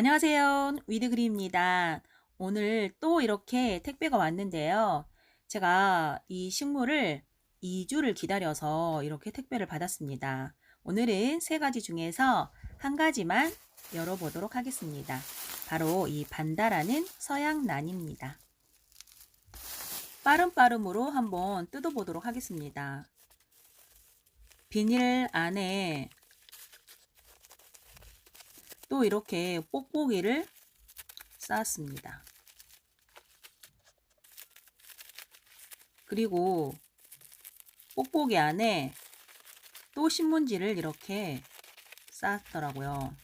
안녕하세요. 위드그리입니다. 오늘 또 이렇게 택배가 왔는데요. 제가 이 식물을 2주를 기다려서 이렇게 택배를 받았습니다. 오늘은 세 가지 중에서 한 가지만 열어보도록 하겠습니다. 바로 이 반다라는 서양난입니다. 빠름빠름으로 한번 뜯어보도록 하겠습니다. 비닐 안에 또 이렇게 뽁뽁이를 쌓았습니다. 그리고 뽁뽁이 안에 또 신문지를 이렇게 쌓았더라고요.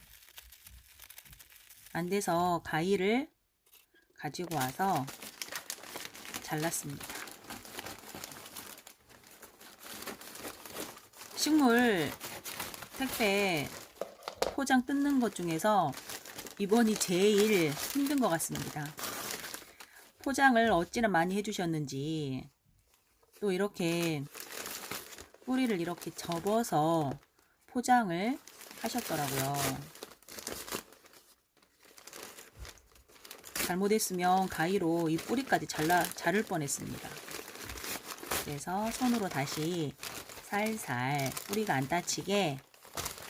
안 돼서 가위를 가지고 와서 잘랐습니다. 식물 택배 포장 뜯는 것 중에서 이번이 제일 힘든 것 같습니다. 포장을 어찌나 많이 해주셨는지 또 이렇게 뿌리를 이렇게 접어서 포장을 하셨더라고요. 잘못했으면 가위로 이 뿌리까지 잘라 자를 뻔했습니다. 그래서 손으로 다시 살살 뿌리가 안 다치게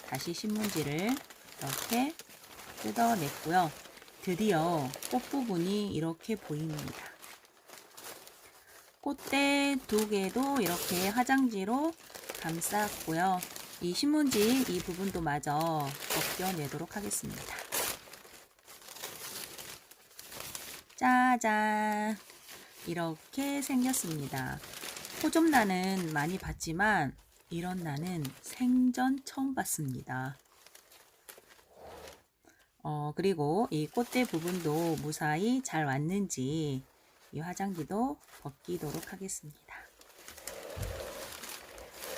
다시 신문지를 이렇게 뜯어냈고요. 드디어 꽃 부분이 이렇게 보입니다. 꽃대 두 개도 이렇게 화장지로 감쌌고요. 이 신문지 이 부분도 마저 벗겨내도록 하겠습니다. 짜잔! 이렇게 생겼습니다. 호접란은 많이 봤지만 이런 나는 생전 처음 봤습니다. 어, 그리고 이 꽃대 부분도 무사히 잘 왔는지 이 화장지도 벗기도록 하겠습니다.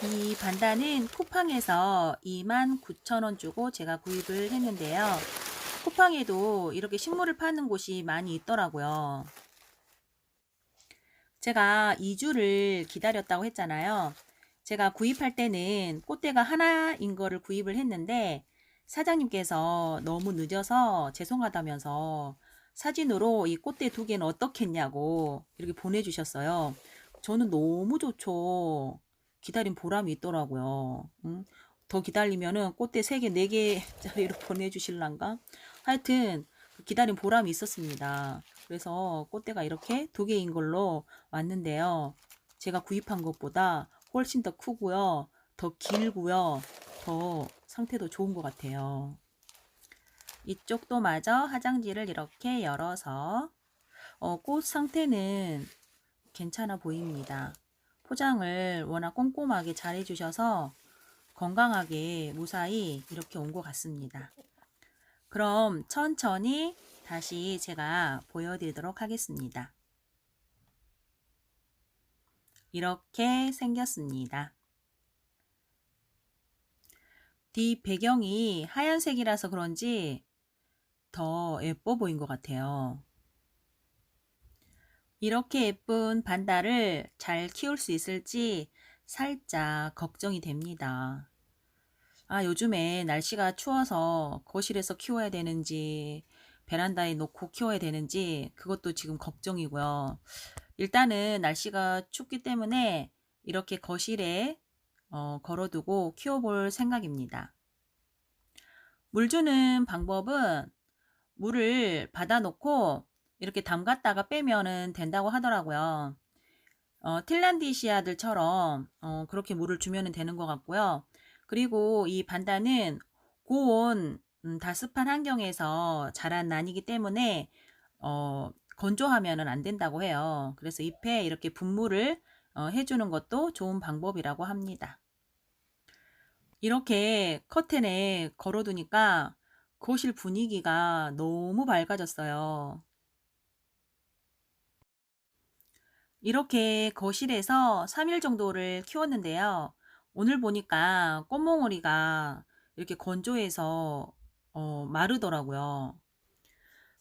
이 반다는 쿠팡에서 29,000원 주고 제가 구입을 했는데요. 쿠팡에도 이렇게 식물을 파는 곳이 많이 있더라고요. 제가 2주를 기다렸다고 했잖아요. 제가 구입할 때는 꽃대가 하나인 거를 구입을 했는데 사장님께서 너무 늦어서 죄송하다면서 사진으로 이 꽃대 두 개는 어떻겠냐고 이렇게 보내주셨어요. 저는 너무 좋죠. 기다린 보람이 있더라고요. 응? 더 기다리면은 꽃대 3개, 4개짜리로 보내주실란가? 하여튼 그 기다린 보람이 있었습니다. 그래서 꽃대가 이렇게 두 개인 걸로 왔는데요. 제가 구입한 것보다 훨씬 더 크고요. 더 길고요. 더 상태도 좋은 것 같아요. 이쪽도 마저 화장지를 이렇게 열어서 어, 꽃 상태는 괜찮아 보입니다. 포장을 워낙 꼼꼼하게 잘 해주셔서 건강하게 무사히 이렇게 온 것 같습니다. 그럼 천천히 다시 제가 보여드리도록 하겠습니다. 이렇게 생겼습니다. 뒤 배경이 하얀색이라서 그런지 더 예뻐 보인 것 같아요. 이렇게 예쁜 반다를 잘 키울 수 있을지 살짝 걱정이 됩니다. 아, 요즘에 날씨가 추워서 거실에서 키워야 되는지 베란다에 놓고 키워야 되는지 그것도 지금 걱정이고요. 일단은 날씨가 춥기 때문에 이렇게 거실에 어, 걸어두고 키워볼 생각입니다. 물 주는 방법은 물을 받아놓고 이렇게 담갔다가 빼면은 된다고 하더라고요. 어, 틸란디시아들처럼 어, 그렇게 물을 주면 되는 것 같고요. 그리고 이 반다는 고온 음, 다습한 환경에서 자란 난이기 때문에 어, 건조하면 안 된다고 해요. 그래서 잎에 이렇게 분무를 어, 해주는 것도 좋은 방법이라고 합니다. 이렇게 커튼에 걸어두니까 거실 분위기가 너무 밝아졌어요. 이렇게 거실에서 3일 정도를 키웠는데요. 오늘 보니까 꽃몽오리가 이렇게 건조해서 어, 마르더라고요.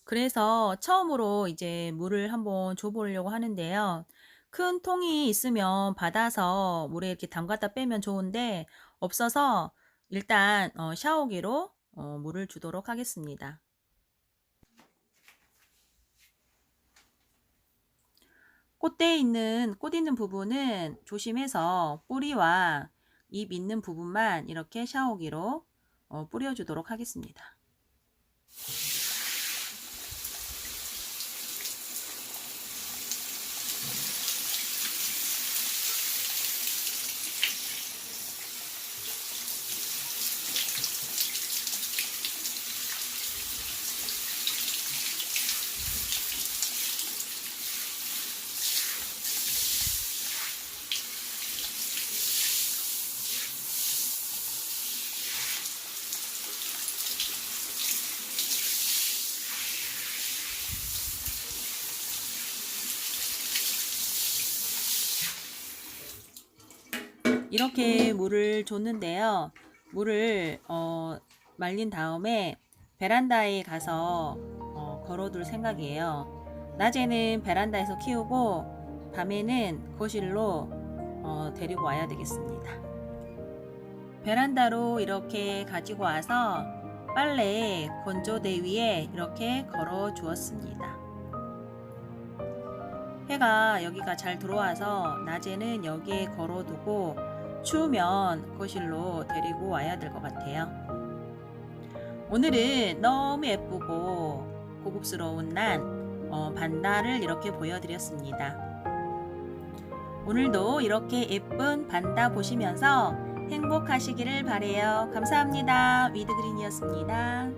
그래서 처음으로 이제 물을 한번 줘보려고 하는데요. 큰 통이 있으면 받아서 물에 이렇게 담갔다 빼면 좋은데 없어서 일단 어, 샤워기로 어, 물을 주도록 하겠습니다. 꽃대에 있는 꽃 있는 부분은 조심해서 뿌리와 잎 있는 부분만 이렇게 샤워기로 어, 뿌려주도록 하겠습니다. 이렇게 물을 줬는데요. 물을 어, 말린 다음에 베란다에 가서 어, 걸어둘 생각이에요. 낮에는 베란다에서 키우고 밤에는 거실로 어, 데리고 와야 되겠습니다. 베란다로 이렇게 가지고 와서 빨래 건조대 위에 이렇게 걸어 주었습니다. 해가 여기가 잘 들어와서 낮에는 여기에 걸어두고 추우면 거실로 데리고 와야 될 것 같아요. 오늘은 너무 예쁘고 고급스러운 난 어, 반다를 이렇게 보여드렸습니다. 오늘도 이렇게 예쁜 반다 보시면서 행복하시기를 바래요. 감사합니다. 위드그린이었습니다.